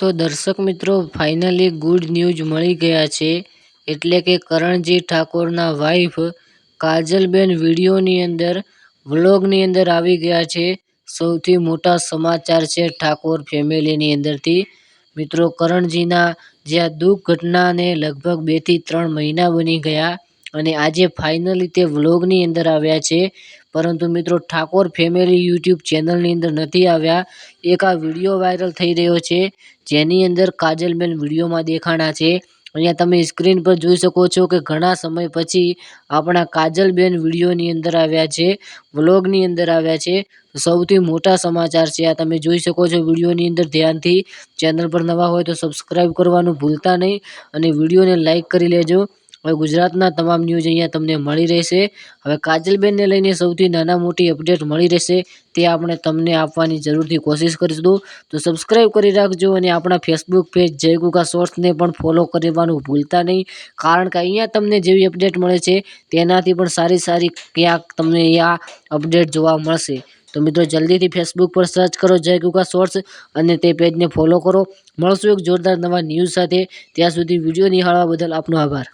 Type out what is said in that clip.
તો દર્શક મિત્રો ફાઇનલી ગુડ ન્યૂઝ મળી ગયા છે. એટલે કે કરણજી ઠાકોરના વાઇફ કાજલબેન વિડીયોની અંદર, વ્લોગની અંદર આવી ગયા છે. સૌથી મોટા સમાચાર છે ઠાકોર ફેમિલીની અંદરથી. મિત્રો, કરણજીના જે આ દુઃખ ઘટનાને લગભગ બેથી ત્રણ મહિના બની ગયા અને આજે ફાઇનલી તે વ્લોગની અંદર આવ્યા છે. પરંતુ મિત્રો ઠાકોર ફેમિલી યુટ્યુબ ચેનલની અંદર નથી આવ્યા. એક આ વીડિયો વાયરલ થઈ રહ્યો છે, જેની અંદર કાજલબેન વિડીયોમાં દેખાણા છે. અહીંયા તમે સ્ક્રીન પર જોઈ શકો છો કે ઘણા સમય પછી આપણા કાજલબેન વિડીયોની અંદર આવ્યા છે વ્લોગની અંદર આવ્યા છે. સૌથી મોટા સમાચાર છે, આ તમે જોઈ શકો છો વિડીયોની અંદર. ધ્યાનથી ચેનલ પર નવા હોય તો સબસ્ક્રાઈબ કરવાનું ભૂલતા નહીં અને વિડીયોને લાઇક કરી લેજો. હવે ગુજરાતના તમામ ન્યૂઝ અહીંયા તમને મળી રહેશે. હવે કાજલબેનને લઈને સૌથી નાના મોટી અપડેટ મળી રહેશે. તે આપણે તમને આપવાની જરૂરથી કોશિશ કરીશું. તો સબસ્ક્રાઈબ કરી રાખજો અને આપણા ફેસબુક પેજ જય ગુગા શોર્ટ્સને પણ ફોલો કરવાનું ભૂલતા નહીં. કારણ કે અહીંયા તમને જેવી અપડેટ મળે છે, તેનાથી પણ સારી સારી ક્યાંક તમને અહીંયા અપડેટ જોવા મળશે. તો મિત્રો જલ્દીથી ફેસબુક પર સર્ચ કરો જય કુકા શોર્ટ્સ અને તે પેજને ફોલો કરો. મળશું એક જોરદાર નવા ન્યૂઝ સાથે. ત્યાં સુધી વીડિયો નિહાળવા બદલ આપનો આભાર.